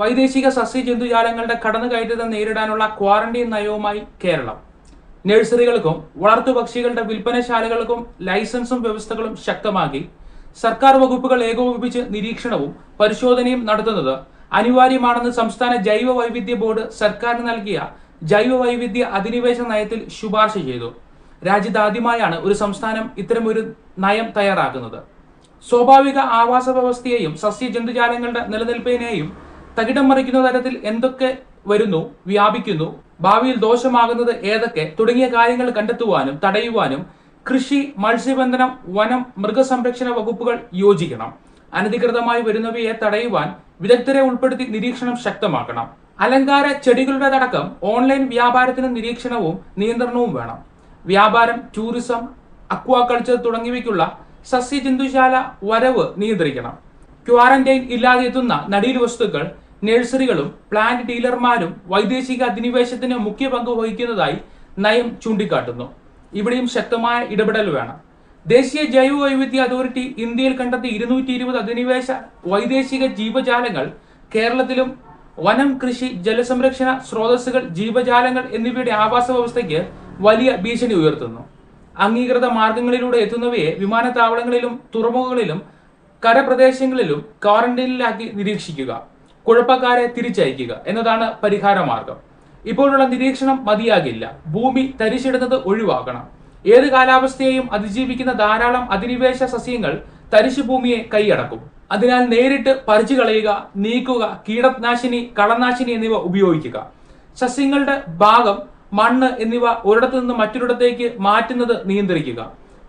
വൈദേശിക സസ്യ ജന്തുജാലങ്ങളുടെ കടന്നുകയറ്റത്തെ നേരിടാനുള്ള ക്വാറന്റീൻ നയവുമായി കേരളം. നഴ്സറികൾക്കും വളർത്തുപക്ഷികളുടെ വിൽപ്പനശാലകൾക്കും ലൈസൻസും വ്യവസ്ഥകളും ശക്തമാക്കി സർക്കാർ വകുപ്പുകൾ ഏകോപിപ്പിച്ച് നിരീക്ഷണവും പരിശോധനയും നടത്തുന്നത് അനിവാര്യമാണെന്ന് സംസ്ഥാന ജൈവ വൈവിധ്യ ബോർഡ് സർക്കാരിന് നൽകിയ ജൈവ വൈവിധ്യ അധിനിവേശ നയത്തിൽ ശുപാർശ ചെയ്തു. രാജ്യത്ത് ആദ്യമായാണ് ഒരു സംസ്ഥാനം ഇത്തരമൊരു നയം തയ്യാറാക്കുന്നത്. സ്വാഭാവിക ആവാസ വ്യവസ്ഥയെയും സസ്യജന്തുജാലങ്ങളുടെ നിലനിൽപ്പിനെയും തകിടം മറിക്കുന്ന തരത്തിൽ എന്തൊക്കെ വരുന്നു വ്യാപിക്കുന്നു ഭാവിയിൽ ദോഷമാകുന്നത് ഏതൊക്കെ തുടങ്ങിയ കാര്യങ്ങൾ കണ്ടെത്തുവാനും തടയുവാനും കൃഷി മത്സ്യബന്ധനം വനം മൃഗസംരക്ഷണ വകുപ്പുകൾ യോജിക്കണം. അനധികൃതമായി വരുന്നവയെ തടയുവാൻ വിദഗ്ധരെ ഉൾപ്പെടുത്തി നിരീക്ഷണം ശക്തമാക്കണം. അലങ്കാര ചെടികളുടെ അടക്കം ഓൺലൈൻ വ്യാപാരത്തിന് നിരീക്ഷണവും നിയന്ത്രണവും വേണം. വ്യാപാരം ടൂറിസം അക്വാകൾച്ചർ തുടങ്ങിയവയ്ക്കുള്ള സസ്യജന്തുശാല വരവ് നിയന്ത്രിക്കണം. ക്വാറന്റൈൻ ഇല്ലാതെ എത്തുന്ന നടീൽ വസ്തുക്കൾ നഴ്സറികളും പ്ലാന്റ് ഡീലർമാരും വൈദേശിക അധിനിവേശത്തിന് മുഖ്യ പങ്ക് വഹിക്കുന്നതായി നയം ചൂണ്ടിക്കാട്ടുന്നു. ഇവിടെയും ശക്തമായ ഇടപെടൽ വേണം. ദേശീയ ജൈവ വൈവിധ്യ അതോറിറ്റി ഇന്ത്യയിൽ കണ്ടെത്തിയ ഇരുന്നൂറ്റി ഇരുപത് അധിനിവേശ വൈദേശിക ജീവജാലങ്ങൾ കേരളത്തിലും വനം കൃഷി ജലസംരക്ഷണ സ്രോതസ്സുകൾ ജീവജാലങ്ങൾ എന്നിവയുടെ ആവാസ വ്യവസ്ഥയ്ക്ക് വലിയ ഭീഷണി ഉയർത്തുന്നു. അംഗീകൃത മാർഗങ്ങളിലൂടെ എത്തുന്നവയെ വിമാനത്താവളങ്ങളിലും തുറമുഖങ്ങളിലും കരപ്രദേശങ്ങളിലും ക്വാറന്റൈനിലാക്കി നിരീക്ഷിക്കുക. കുഴപ്പക്കാരെ തിരിച്ചയക്കുക എന്നതാണ് പരിഹാര മാർഗം ഇപ്പോഴുള്ള നിരീക്ഷണം മതിയാകില്ല. ഭൂമി തരിശിടുന്നത് ഒഴിവാക്കണം ഏത് കാലാവസ്ഥയെയും അതിജീവിക്കുന്ന ധാരാളം അധിനിവേശ സസ്യങ്ങൾ തരിശു ഭൂമിയെ കൈയടക്കും. അതിനാൽ നേരിട്ട് പറിച്ചു കളയുക നീക്കുക കീടനാശിനി കളനാശിനി എന്നിവ ഉപയോഗിക്കുക. സസ്യങ്ങളുടെ ഭാഗം മണ്ണ് എന്നിവ ഒരിടത്തു നിന്ന് മറ്റൊരിടത്തേക്ക് മാറ്റുന്നത് നിയന്ത്രിക്കുക.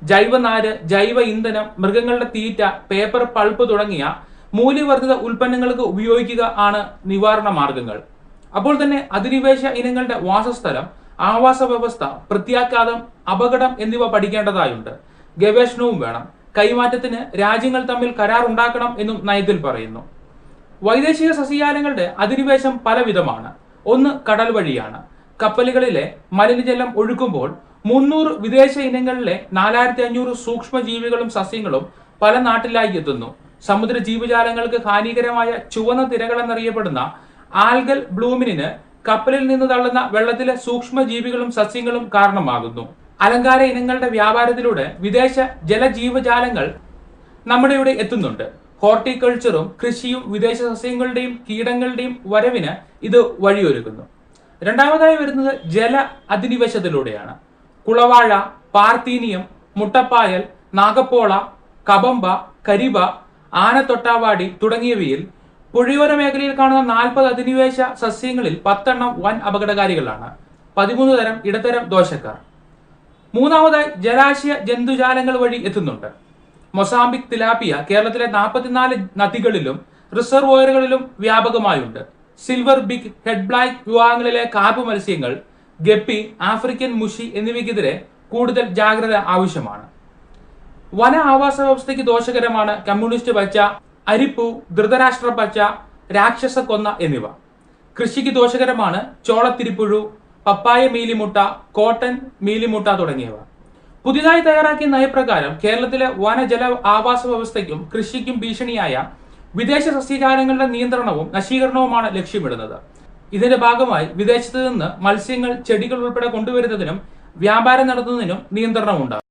ജൈവനാര് ജൈവ ഇന്ധനം മൃഗങ്ങളുടെ തീറ്റ പേപ്പർ പൾപ്പ് തുടങ്ങിയ മൂല്യവർദ്ധിത ഉൽപ്പന്നങ്ങൾക്ക് ഉപയോഗിക്കുക ആണ് നിവാരണ മാർഗങ്ങൾ. അപ്പോൾ തന്നെ അധിനിവേശ ഇനങ്ങളുടെ വാസസ്ഥലം ആവാസ വ്യവസ്ഥ പ്രത്യാഘാതം അപകടം എന്നിവ പഠിക്കേണ്ടതായുണ്ട്. ഗവേഷണവും വേണം. കൈമാറ്റത്തിന് രാജ്യങ്ങൾ തമ്മിൽ കരാർ ഉണ്ടാക്കണം എന്നും നയത്തിൽ പറയുന്നു. വൈദേശിക സസ്യജാലങ്ങളുടെ അധിനിവേശം പലവിധമാണ്. ഒന്ന് കടൽ വഴിയാണ്. കപ്പലുകളിലെ മലിനജലം ഒഴുക്കുമ്പോൾ മുന്നൂറ് വിദേശ ഇനങ്ങളിലെ നാലായിരത്തി അഞ്ഞൂറ് സൂക്ഷ്മജീവികളും സസ്യങ്ങളും പല നാട്ടിലായി എത്തുന്നു. സമുദ്ര ജീവജാലങ്ങൾക്ക് ഹാനികരമായ ചുവന്ന തിരകൾ എന്നറിയപ്പെടുന്ന ആൽഗൽ ബ്ലൂമിനിന് കപ്പലിൽ നിന്ന് തള്ളുന്ന വെള്ളത്തിലെ സൂക്ഷ്മജീവികളും സസ്യങ്ങളും കാരണമാകുന്നു. അലങ്കാര ഇനങ്ങളുടെ വ്യാപാരത്തിലൂടെ വിദേശ ജലജീവജാലങ്ങൾ നമ്മുടെ ഇവിടെ എത്തുന്നുണ്ട്. ഹോർട്ടിക്കൾച്ചറും കൃഷിയും വിദേശ സസ്യങ്ങളുടെയും കീടങ്ങളുടെയും വരവിന് ഇത് വഴിയൊരുക്കുന്നു. രണ്ടാമതായി വരുന്നത് ജല അധിനിവേശത്തിലൂടെയാണ്. കുളവാഴ പാർത്തീനിയം മുട്ടപ്പായൽ നാഗപ്പോള കബമ്പ കരിബ ആനത്തൊട്ടാവാടി തുടങ്ങിയവയിൽ പുഴയോര മേഖലയിൽ കാണുന്ന നാൽപ്പത് അധിനിവേശ സസ്യങ്ങളിൽ പത്തെണ്ണം വൻ അപകടകാരികളാണ്. പതിമൂന്ന് തരം ഇടത്തരം ദോഷക്കാർ മൂന്നാമതായി ജലാശയ ജന്തുജാലങ്ങൾ വഴി എത്തുന്നുണ്ട്. മൊസാംബിക് തിലാപ്പിയ കേരളത്തിലെ നാൽപ്പത്തിനാല് നദികളിലും റിസർവോയറുകളിലും വ്യാപകമായുണ്ട്. സിൽവർ ബിഗ് ഹെഡ് ബ്ലാക്ക് വിഭാഗങ്ങളിലെ കാർപ്പ് മത്സ്യങ്ങൾ ഗപ്പി ആഫ്രിക്കൻ മുഷി എന്നിവയ്ക്കെതിരെ കൂടുതൽ ജാഗ്രത ആവശ്യമാണ്. വന ആവാസ വ്യവസ്ഥയ്ക്ക് ദോഷകരമാണ് കമ്മ്യൂണിസ്റ്റ് പച്ച അരിപ്പു ധൃതരാഷ്ട്ര പച്ച രാക്ഷസ കൊന്ന എന്നിവ. കൃഷിക്ക് ദോഷകരമാണ് ചോളത്തിരിപ്പുഴു പപ്പായ മീലിമുട്ട കോട്ടൺ മീലിമുട്ട തുടങ്ങിയവ. പുതിയതായി തയ്യാറാക്കിയ നയപ്രകാരം കേരളത്തിലെ വനജല ആവാസ വ്യവസ്ഥയ്ക്കും കൃഷിക്കും ഭീഷണിയായ വിദേശ സസ്യജാലങ്ങളുടെ നിയന്ത്രണവും നശീകരണവുമാണ് ലക്ഷ്യമിടുന്നത്. ഇതിന്റെ ഭാഗമായി വിദേശത്ത് നിന്ന് മത്സ്യങ്ങൾ ചെടികൾ ഉൾപ്പെടെ കൊണ്ടുവരുന്നതിനും വ്യാപാരം നടത്തുന്നതിനും നിയന്ത്രണമുണ്ടാകും.